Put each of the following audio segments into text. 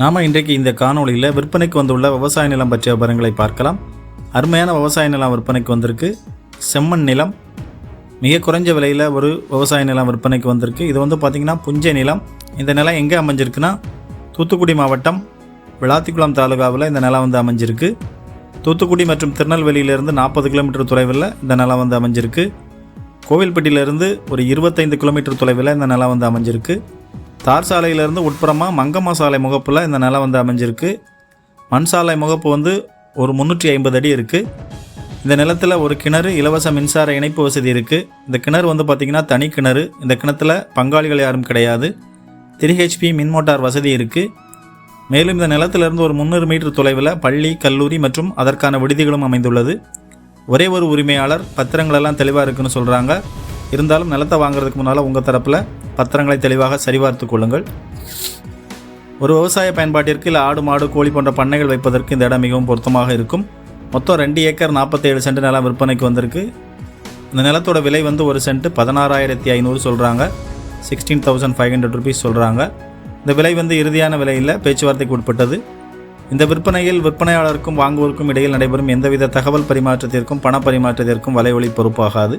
நாம் இன்றைக்கு இந்த காணொளியில் விற்பனைக்கு வந்துள்ள விவசாய நிலம் பற்றிய விவரங்களை பார்க்கலாம். அருமையான விவசாய நிலம் விற்பனைக்கு வந்திருக்கு. செம்மண் நிலம். மிக குறைஞ்ச விலையில் ஒரு விவசாய நிலம் விற்பனைக்கு வந்திருக்கு. இது வந்து பார்த்திங்கன்னா புஞ்சை நிலம். இந்த நிலம் எங்கே அமைஞ்சிருக்குன்னா தூத்துக்குடி மாவட்டம் விளாத்திக்குளம் தாலுகாவில் இந்த நிலம் வந்து அமைஞ்சிருக்கு. தூத்துக்குடி மற்றும் திருநெல்வேலியிலிருந்து நாற்பது கிலோமீட்டர் தொலைவில் இந்த நிலம் வந்து அமைஞ்சிருக்கு. கோவில்பட்டியிலிருந்து ஒரு இருபத்தைந்து கிலோமீட்டர் தொலைவில் இந்த நிலம் வந்து அமைஞ்சிருக்கு. தார் சாலையிலேருந்து உட்புறமாக மங்கம்மா சாலை முகப்பில் இந்த நிலம் வந்து அமைஞ்சிருக்கு. மண் சாலை முகப்பு வந்து ஒரு முந்நூற்றி ஐம்பது அடி இருக்குது இந்த நிலத்தில் ஒரு கிணறு இலவச மின்சார இணைப்பு வசதி இருக்குது இந்த கிணறு வந்து பார்த்திங்கன்னா தனி கிணறு. இந்த கிணத்துல பங்காளிகள் யாரும் கிடையாது. த்ரீ ஹெச்பி மின் மோட்டார் வசதி இருக்குது மேலும் இந்த நிலத்திலிருந்து ஒரு முந்நூறு மீட்டர் தொலைவில் பள்ளி கல்லூரி மற்றும் அதற்கான விடுதிகளும் அமைந்துள்ளது. ஒரே ஒரு உரிமையாளர் பத்திரங்களெல்லாம் தெளிவாக இருக்குன்னு சொல்கிறாங்க இருந்தாலும் நிலத்தை வாங்குறதுக்கு முன்னால் உங்கள் தரப்பில் பத்திரங்களை தெளிவாக சரிபார்த்து கொள்ளுங்கள். ஒரு விவசாய பயன்பாட்டிற்கு இல்லை ஆடு மாடு கோழி போன்ற பண்ணைகள் வைப்பதற்கு இந்த இடம் மிகவும் பொருத்தமாக இருக்கும். மொத்தம் ரெண்டு ஏக்கர் நாற்பத்தேழு சென்ட் நிலம் விற்பனைக்கு வந்திருக்கு. இந்த நிலத்தோட விலை வந்து ஒரு சென்ட் பதினாறாயிரத்தி ஐநூறு சொல்கிறாங்க sixteen thousand five hundred rupees சொல்கிறாங்க இந்த விலை வந்து இறுதியான விலையில் பேச்சுவார்த்தைக்கு உட்பட்டது. இந்த விற்பனையில் விற்பனையாளருக்கும் வாங்குவோருக்கும் இடையில் நடைபெறும் எந்தவித தகவல் பரிமாற்றத்திற்கும் பண பரிமாற்றத்திற்கும் வலைவழி பொறுப்பாகாது.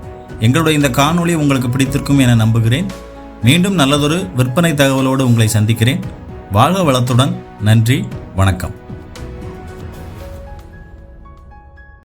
எங்களுடைய இந்த காணொளி உங்களுக்கு பிடித்திருக்கும் என நம்புகிறேன். மீண்டும் நல்லதொரு விற்பனை தகவலோடு உங்களை சந்திக்கிறேன். வாழ்க வளத்துடன். நன்றி. வணக்கம்.